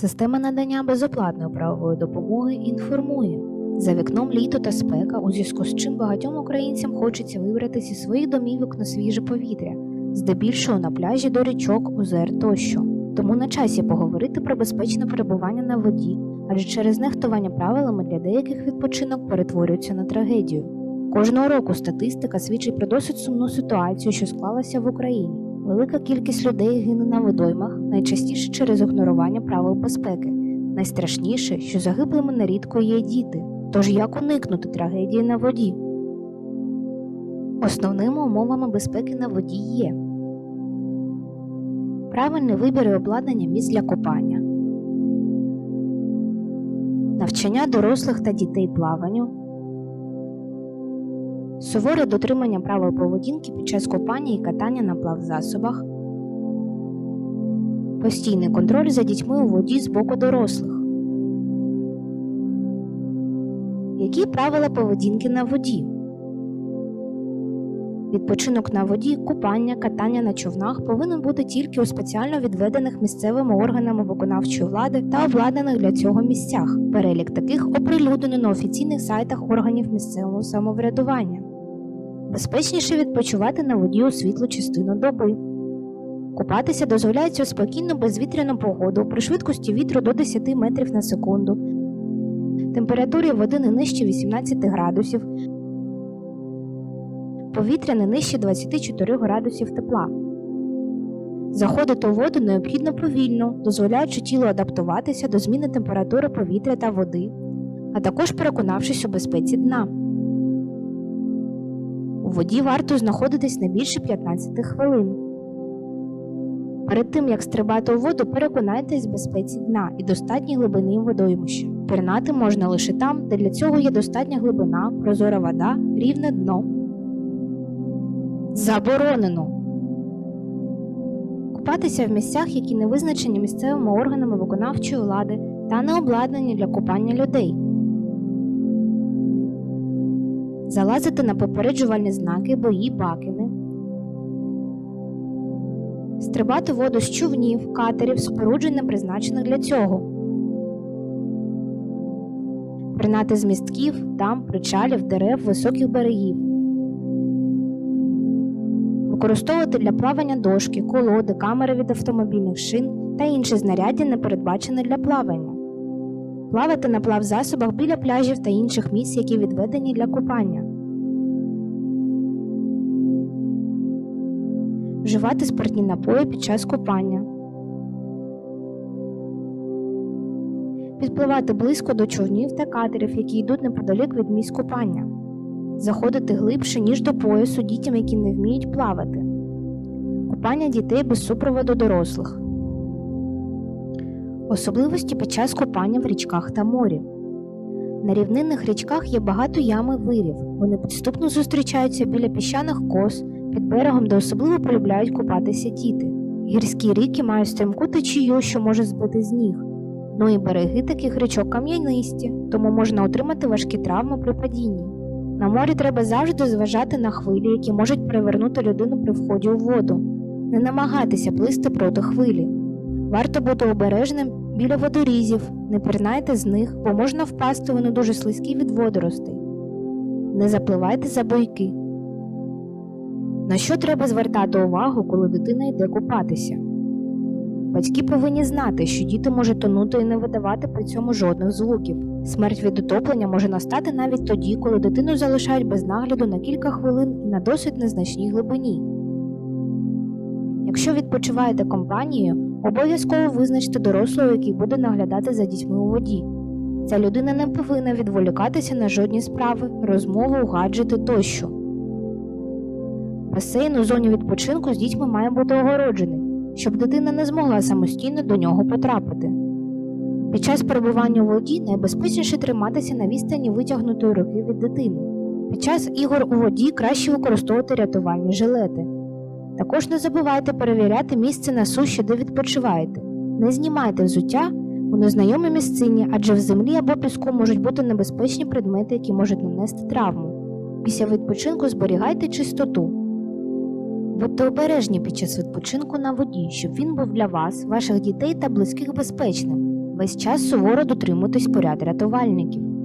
Система надання безоплатної правової допомоги інформує. За вікном літо та спека, у зв'язку з чим багатьом українцям хочеться вибратися зі своїх домівок на свіже повітря, здебільшого на пляжі до річок, озер тощо. Тому на часі поговорити про безпечне перебування на воді, адже через нехтування правилами для деяких відпочинок перетворюється на трагедію. Кожного року статистика свідчить про досить сумну ситуацію, що склалася в Україні. Велика кількість людей гине на водоймах, найчастіше через ігнорування правил безпеки. Найстрашніше, що загиблими нерідко є діти. Тож як уникнути трагедії на воді? Основними умовами безпеки на воді є правильний вибір і обладнання місць для купання, навчання дорослих та дітей плаванню, суворе дотримання правил поведінки під час купання і катання на плавзасобах, постійний контроль за дітьми у воді з боку дорослих. Які правила поведінки на воді? Відпочинок на воді, купання, катання на човнах повинен бути тільки у спеціально відведених місцевими органами виконавчої влади та обладнаних для цього місцях. Перелік таких оприлюднено на офіційних сайтах органів місцевого самоврядування. Безпечніше відпочивати на воді у світлу частину доби. Купатися дозволяється у спокійну безвітряну погоду при швидкості вітру до 10 метрів на секунду, температурі води не нижче 18 градусів, повітря не нижче 24 градусів тепла. Заходити у воду необхідно повільно, дозволяючи тілу адаптуватися до зміни температури повітря та води, а також переконавшись у безпеці дна. У воді варто знаходитись не більше 15 хвилин. Перед тим як стрибати у воду, переконайтесь в безпеці дна і достатній глибини водоймища. Пірнати можна лише там, де для цього є достатня глибина, прозора вода, рівне дно. Заборонено купатися в місцях, які не визначені місцевими органами виконавчої влади та не обладнані для купання людей. Залазити на попереджувальні знаки, бої, бакини. Стрибати воду з човнів, катерів, споруджень, не призначених для цього. Принати з містків, дам, причалів, дерев, високих берегів. Використовувати для плавання дошки, колоди, камери від автомобільних шин та інші знаряддя, не передбачені для плавання. Плавати на плавзасобах біля пляжів та інших місць, які відведені для купання. Вживати спиртні напої під час купання. Підпливати близько до човнів та катерів, які йдуть неподалік від місць купання. Заходити глибше, ніж до поясу дітям, які не вміють плавати. Купання дітей без супроводу дорослих. Особливості під час купання в річках та морі. На рівнинних річках є багато ям і вирів. Вони підступно зустрічаються біля піщаних кос, під берегом, де особливо полюбляють купатися діти. Гірські ріки мають стрімку течію, що може збити з ніг. Ну і береги таких річок кам'янисті, тому можна отримати важкі травми при падінні. На морі треба завжди зважати на хвилі, які можуть перевернути людину при вході у воду. Не намагайтеся плисти проти хвилі. Варто бути обережним біля водорізів, не пірнайте з них, бо можна впасти вони дуже слизькі від водоростей. Не запливайте за бойки. На що треба звертати увагу, коли дитина йде купатися? Батьки повинні знати, що діти можуть тонути і не видавати при цьому жодних звуків. Смерть від утоплення може настати навіть тоді, коли дитину залишають без нагляду на кілька хвилин і на досить незначній глибині. Якщо відпочиваєте компанією, обов'язково визначте дорослого, який буде наглядати за дітьми у воді. Ця людина не повинна відволікатися на жодні справи, розмову, гаджети тощо. Басейн у зоні відпочинку з дітьми має бути огороджений, щоб дитина не змогла самостійно до нього потрапити. Під час перебування у воді найбезпечніше триматися на відстані витягнутої руки від дитини. Під час ігор у воді краще використовувати рятувальні жилети. Також не забувайте перевіряти місце на суші, де відпочиваєте. Не знімайте взуття у незнайомій місцині, адже в землі або піску можуть бути небезпечні предмети, які можуть нанести травму. Після відпочинку зберігайте чистоту. Будьте обережні під час відпочинку на воді, щоб він був для вас, ваших дітей та близьких безпечним. Весь час суворо дотримуйтесь поряд рятувальників.